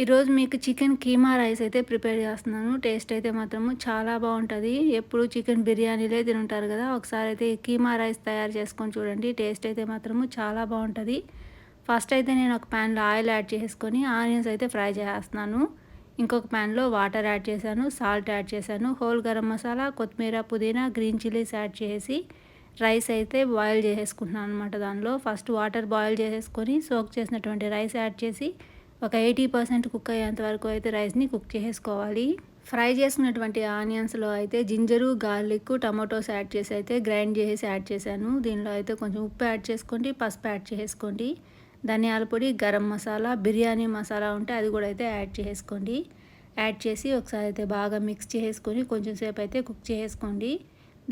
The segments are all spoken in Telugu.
ఈరోజు మీకు చికెన్ కీమా రైస్ అయితే ప్రిపేర్ చేస్తున్నాను. టేస్ట్ అయితే మాత్రము చాలా బాగుంటుంది. ఎప్పుడు చికెన్ బిర్యానీలే తింటారు కదా ఒకసారి అయితే కీమా రైస్ తయారు చేసుకొని చూడండి. టేస్ట్ అయితే మాత్రము చాలా బాగుంటుంది. ఫస్ట్ అయితే నేను ఒక ప్యాన్లో ఆయిల్ యాడ్ చేసుకొని ఆనియన్స్ అయితే ఫ్రై చేస్తున్నాను. ఇంకొక ప్యాన్లో వాటర్ యాడ్ చేశాను సాల్ట్ యాడ్ చేశాను. హోల్ గరం మసాలా కొత్తిమీర పుదీనా గ్రీన్ చిల్లీస్ యాడ్ చేసి రైస్ అయితే బాయిల్ చేసేసుకుంటున్నాను అనమాట దానిలో. ఫస్ట్ వాటర్ బాయిల్ చేసేసుకొని సోక్ చేసినటువంటి రైస్ యాడ్ చేసి ఒక ఎయిటీ పర్సెంట్ కుక్ అయ్యేంత వరకు అయితే రైస్ని కుక్ చేసుకోవాలి. ఫ్రై చేసుకున్నటువంటి ఆనియన్స్లో అయితే జింజరు గార్లిక్ టమాటోస్ యాడ్ చేసి అయితే గ్రైండ్ చేసి యాడ్ చేశాను. దీనిలో అయితే కొంచెం ఉప్పు యాడ్ చేసుకోండి పసుపు యాడ్ చేసుకోండి. ధనియాల పొడి గరం మసాలా బిర్యానీ మసాలా ఉంటే అది కూడా అయితే యాడ్ చేసుకోండి. యాడ్ చేసి ఒకసారి అయితే బాగా మిక్స్ చేసుకొని కొంచెం సేపు అయితే కుక్ చేసుకోండి.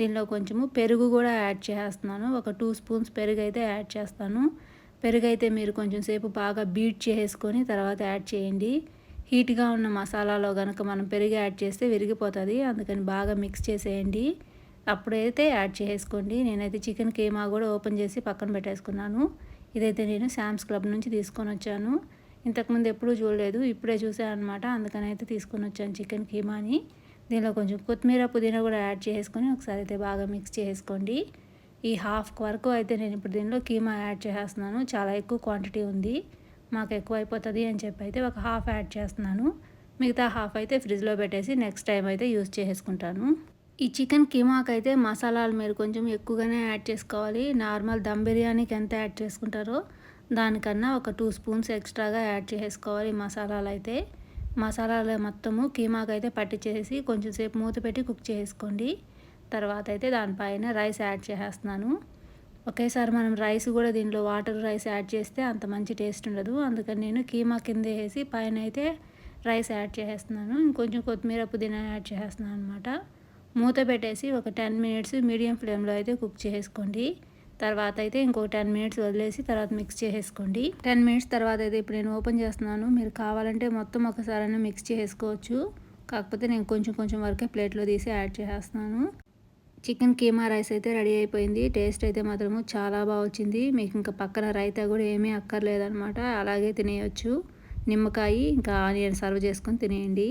దీనిలో కొంచెము పెరుగు కూడా యాడ్ చేస్తున్నాను. ఒక టూ స్పూన్స్ పెరుగు అయితే యాడ్ చేస్తాను. పెరుగు అయితే మీరు కొంచెం సేపు బాగా బీట్ చేసుకొని తర్వాత యాడ్ చేయండి. హీట్గా ఉన్న మసాలాలో కనుక మనం పెరుగు యాడ్ చేస్తే విరిగిపోతుంది. అందుకని బాగా మిక్స్ చేసేయండి. అప్పుడైతే యాడ్ చేసుకోండి నేనైతే చికెన్ కీమా కూడా ఓపెన్ చేసి పక్కన పెట్టేసుకున్నాను. ఇదైతే నేను శామ్స్ క్లబ్ నుంచి తీసుకొని వచ్చాను. ఇంతకుముందు ఎప్పుడూ చూడలేదు. ఇప్పుడే చూసాను అనమాట అందుకని అయితే తీసుకొని వచ్చాను చికెన్ కీమాని దీనిలో కొంచెం కొత్తిమీర పుదీనా కూడా యాడ్ చేసుకొని ఒకసారి అయితే బాగా మిక్స్ చేసుకోండి ఈ హాఫ్ వరకు అయితే నేను ఇప్పుడు దీనిలో కీమా యాడ్ చేస్తున్నాను. చాలా ఎక్కువ క్వాంటిటీ ఉంది. మాకు ఎక్కువ అయిపోతుంది అని చెప్పి అయితే ఒక హాఫ్ యాడ్ చేస్తున్నాను. మిగతా హాఫ్ అయితే ఫ్రిడ్జ్లో పెట్టేసి నెక్స్ట్ టైం అయితే యూస్ చేసుకుంటాను. ఈ చికెన్ కీమాకి అయితే మసాలాలు మీరు కొంచెం ఎక్కువగానే యాడ్ చేసుకోవాలి. నార్మల్ దమ్ బిర్యానీకి ఎంత యాడ్ చేసుకుంటారో దానికన్నా ఒక టూ స్పూన్స్ ఎక్స్ట్రాగా యాడ్ చేసుకోవాలి మసాలాలు అయితే మసాలాలు మొత్తము కీమాకైతే అయితే పట్టించేసి కొంచెం సేపు మూత పెట్టి కుక్ చేసుకోండి. తర్వాత అయితే దానిపైన రైస్ యాడ్ చేసేస్తున్నాను. ఒకేసారి మనం రైస్ కూడా దీంట్లో వాటర్ రైస్ యాడ్ చేస్తే అంత మంచి టేస్ట్ ఉండదు. అందుకని నేను కీమా కింద వేసి పైన అయితే రైస్ యాడ్ చేసేస్తున్నాను. ఇంకొంచెం కొత్తిమీర పుదీనా యాడ్ చేసేస్తున్నాను అనమాట మూత పెట్టేసి ఒక టెన్ మినిట్స్ మీడియం ఫ్లేమ్లో అయితే కుక్ చేసుకోండి. తర్వాత అయితే ఇంకొక టెన్ మినిట్స్ వదిలేసి తర్వాత మిక్స్ చేసేసుకోండి. టెన్ మినిట్స్ తర్వాత అయితే ఇప్పుడు నేను ఓపెన్ చేస్తున్నాను. మీరు కావాలంటే మొత్తం ఒకసారైనా మిక్స్ చేసుకోవచ్చు. కాకపోతే నేను కొంచెం కొంచెం వరకే ప్లేట్లో తీసి యాడ్ చేసేస్తున్నాను. చికెన్ కీమా రైస్ అయితే రెడీ అయిపోయింది. టేస్ట్ అయితే మాత్రము చాలా బాగా వచ్చింది. మీకు ఇంకా పక్కన రైతా కూడా ఏమీ అక్కర్లేదనమాట అలాగే తినేయచ్చు. నిమ్మకాయ ఇంకా ఆనియన్ సర్వ్ చేసుకొని తినేయండి.